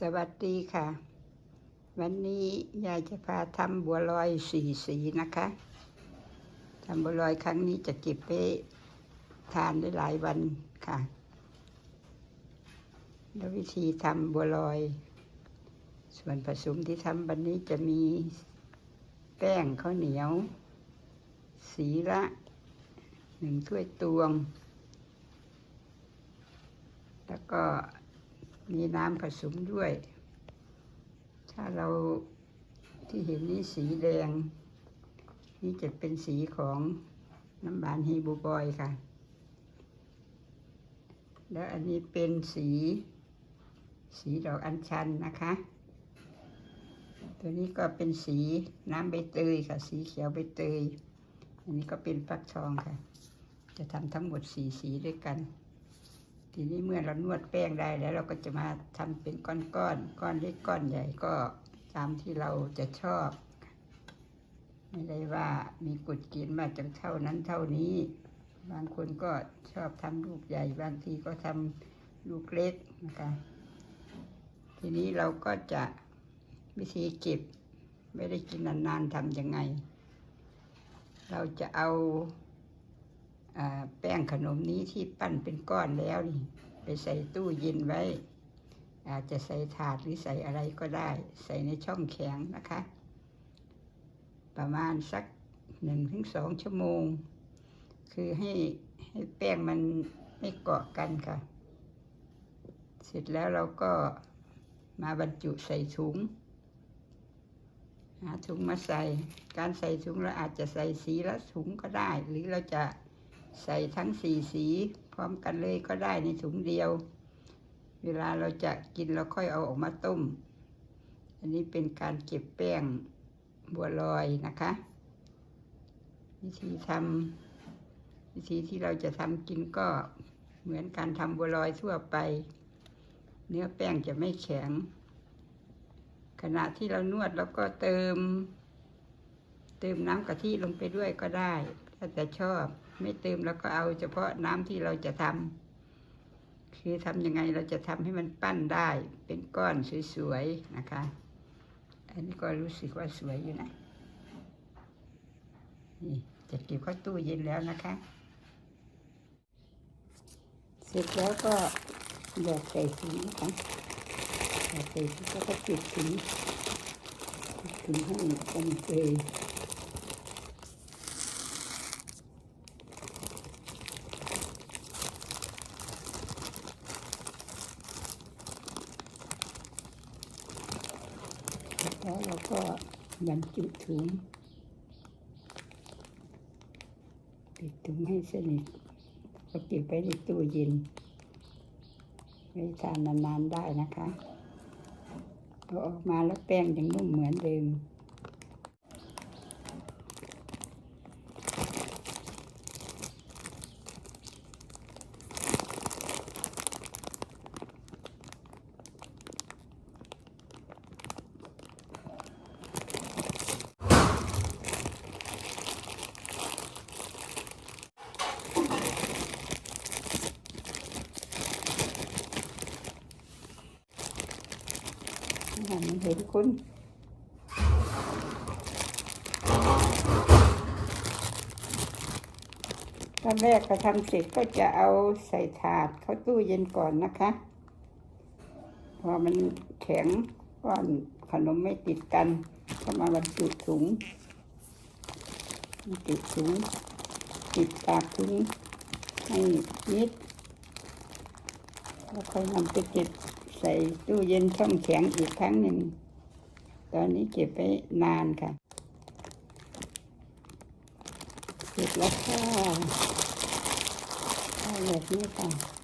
สวัสดีค่ะ วันนี้ยายจะพาทำบัวลอยสีสีนะคะทำบัวลอยครั้งนี้จะเก็บไปทานได้หลายวันค่ะ แล้ววิธีทำบัวลอย ส่วนผสมที่ทำวันนี้จะมีแป้งข้าวเหนียว สีละหนึ่งถ้วยตวง แล้วก็ มีน้ำผสมด้วย ถ้าเราที่เห็นนี้สีแดง นี่จะเป็นสีของน้ำบานฮีบูบอยค่ะ แล้วอันนี้เป็นสี สีดอกอัญชันนะคะ ตัวนี้ก็เป็นสีน้ำใบเตยค่ะ สีเขียวใบเตย อันนี้ก็เป็นฟักทองค่ะ จะทำทั้งหมดสีสีด้วยกัน ทีนี้เมื่อเรานวดแป้งได้แล้วเราก็จะมาทำเป็นก้อนก้อนๆก้อนเล็กก้อนใหญ่ก็ตามที่เราจะชอบ ไม่ได้ว่ามีกฎเกณฑ์มาจากเท่านั้นเท่านี้ บางคนก็ชอบทำลูกใหญ่ บางทีก็ทำลูกเล็กนะคะทีนี้เราก็จะวิธีเก็บ ไม่ได้กินนานๆทำยังไง เราจะเอา แป้งขนมนี้ที่ปั้นเป็นก้อนแล้วนี่ ไปใส่ตู้เย็นไว้ อาจจะใส่ถาดหรือใส่อะไรก็ได้ ใส่ในช่องแข็งนะคะ ประมาณสักหนึ่งถึงสองชั่วโมง คือให้ให้แป้งมันไม่เกาะกันค่ะ เสร็จแล้วเราก็มาบรรจุใส่ถุงหาถุงมาใส่ การใส่ถุงเราอาจจะใส่สีละถุงก็ได้ หรือเราจะ ใส่ทั้งสี่สีพร้อมกันเลยก็ได้ในถุงเดียว เวลาเราจะกินเราค่อยเอาออกมาต้ม อันนี้เป็นการเก็บแป้งบัวลอยนะคะ วิธีทำวิธีที่เราจะทำกินก็เหมือนการทำบัวลอยทั่วไป เนื้อแป้งจะไม่แข็ง ขณะที่เรานวดเราก็เติม เติมน้ำกะทิลงไปด้วยก็ได้ ถ้าจะชอบ ไม่เติมแล้วก็เอาเฉพาะน้ำที่เราจะทำคือทำยังไงเราจะทำให้มันปั้นได้เป็นก้อนสวยๆนะคะ อันนี้ก็รู้สึกว่าสวยอยู่นะนี่จะเก็บเข้าตู้เย็นแล้วนะคะ เสร็จแล้วก็หยอดใส่ถุงนะคะหยอดใส่ถุงแล้วก็ปิดถุงปิดถุงให้เป็นเอย แล้วเราก็บรรจุถุงปิดถุงให้สนิทก็เก็บไว้ในตู้เย็นไว้ทานนานๆได้นะคะเอาออกมาแล้วแป้งยังนุ่มเหมือนเดิม มันเห็นคุณตอนแรกก็ทำเสร็จก็จะเอาใส่ถาดเข้าตู้เย็นก่อนนะคะ พอมันแข็งก้อนขนมไม่ติดกันก็มาบรรจุถุงติดถุงติดปากถุงให้นิด แล้วค่อยนำไปเก็บ ใส่ตู้เย็นช่องแข็งอีกครั้งหนึ่ง ตอนนี้เก็บไปนานค่ะเสร็จแล้วค่ะเอาแบบนี้ค่ะ